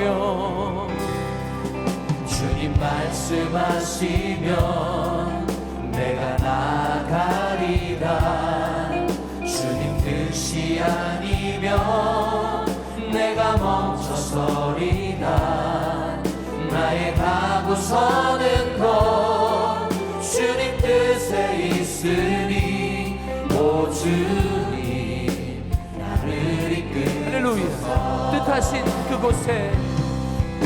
하시면 주님 말씀하시면 내가 나가리라. 주님 뜻이 아니면 내가 멈춰서리라. 나의 가고 서는 곳 주님 뜻에 있으니 오 주님 나를 이끌 할렐루야. 뜻하신 그곳에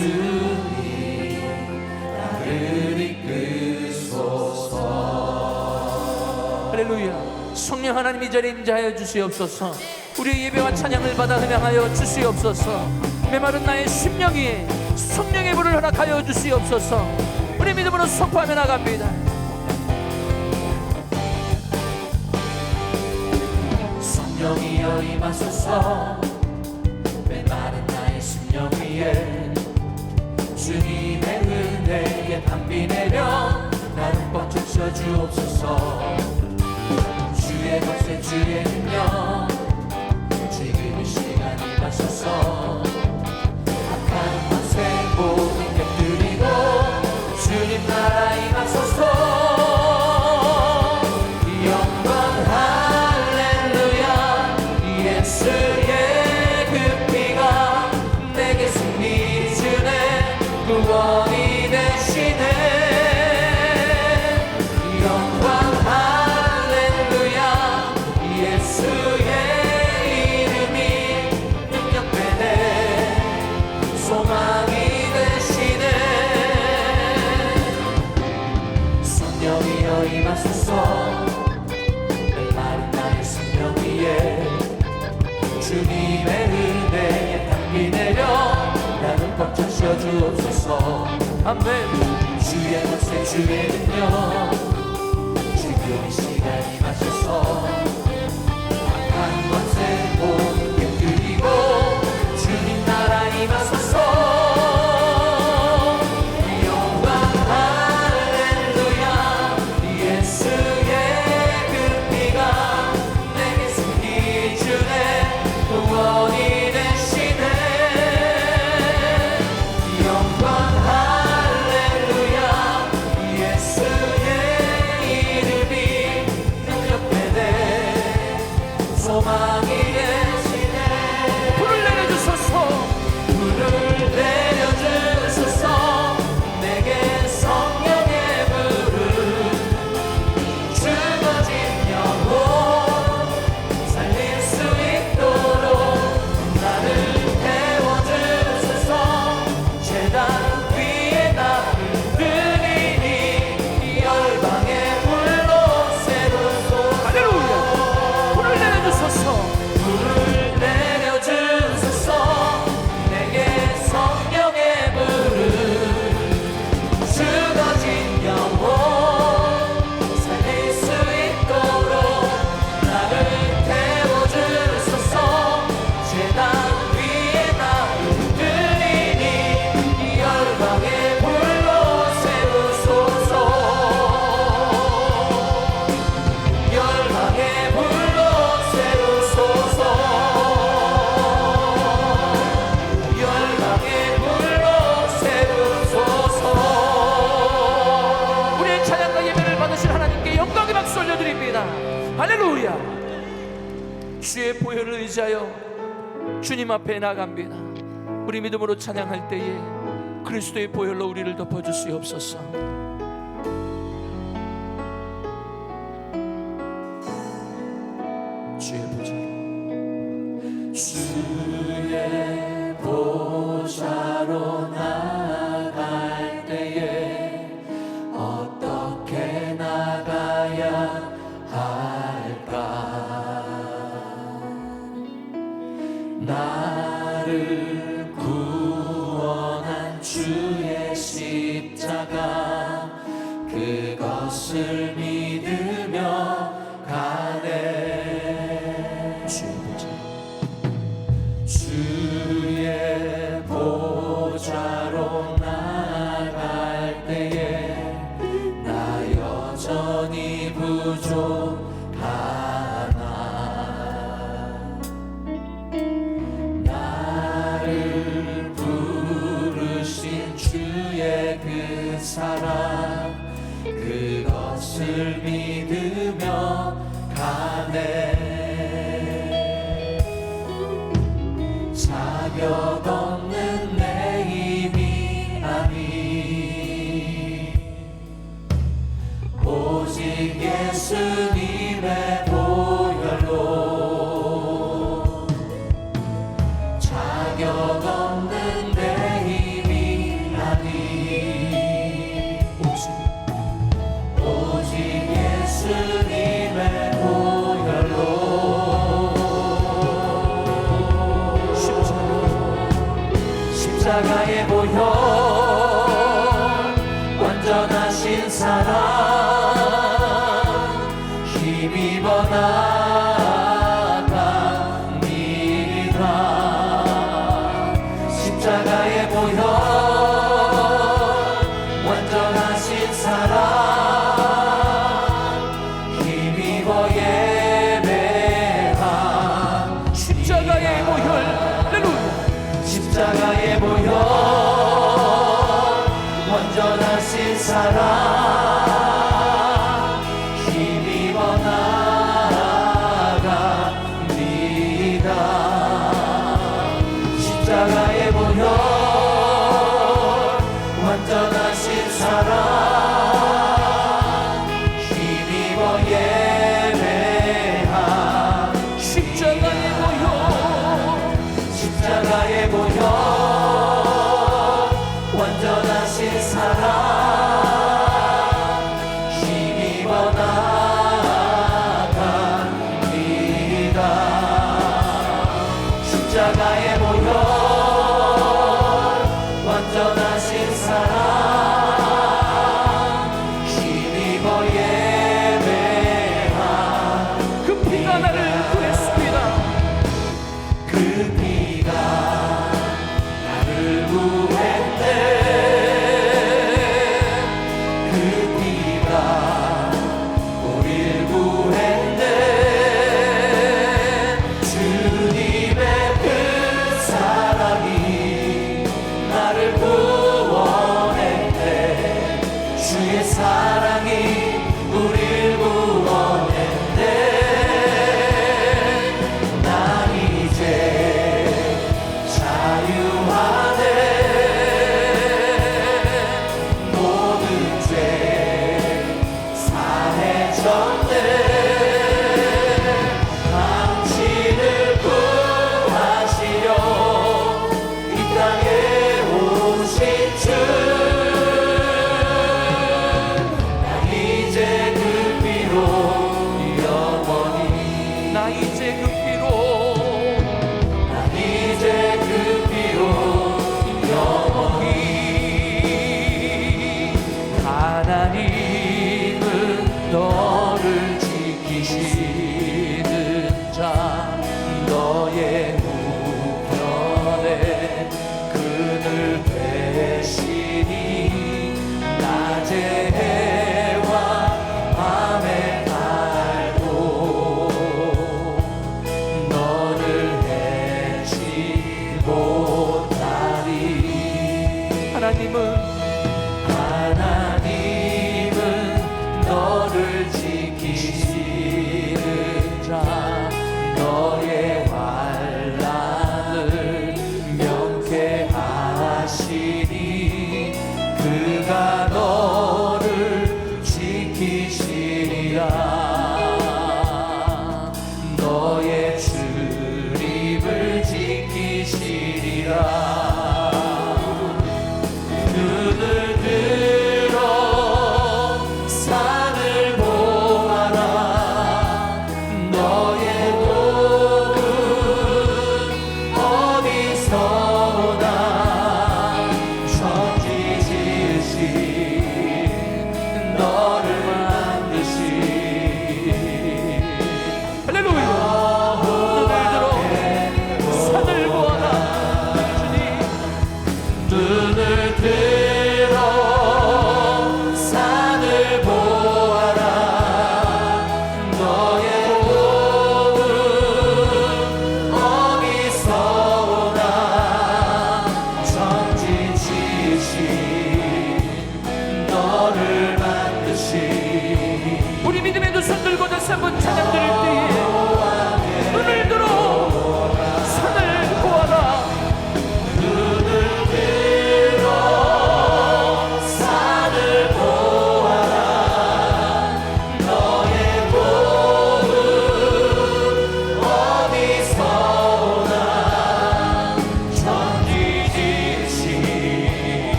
오 주님 나를 성령 하나님 이 자리에 임재하여 주시옵소서. 우리의 예배와 찬양을 받아 흠양하여 주시옵소서. 메마른 나의 심령 위에 성령의 불을 허락하여 주시옵소서. 우리 믿음으로 선포하며 나갑니다. 성령이여 임하소서. 메마른 나의 심령 위에 주님의 은혜에 담비 내려 나를 꽉 주셔 주옵소서 소망이 의지하여 주님 앞에 나갑니다. 우리 믿음으로 찬양할 때에 그리스도의 보혈로 우리를 덮어주시옵소서. 주의 보좌로 your God. 십자가에 보여 완전하신 사랑 힘입어 나갑니다. 십자가에 보여 완전하신 사랑 힘입어 예 십자가의 모혈 십자가에 못하리 하나님은 하나님은 지키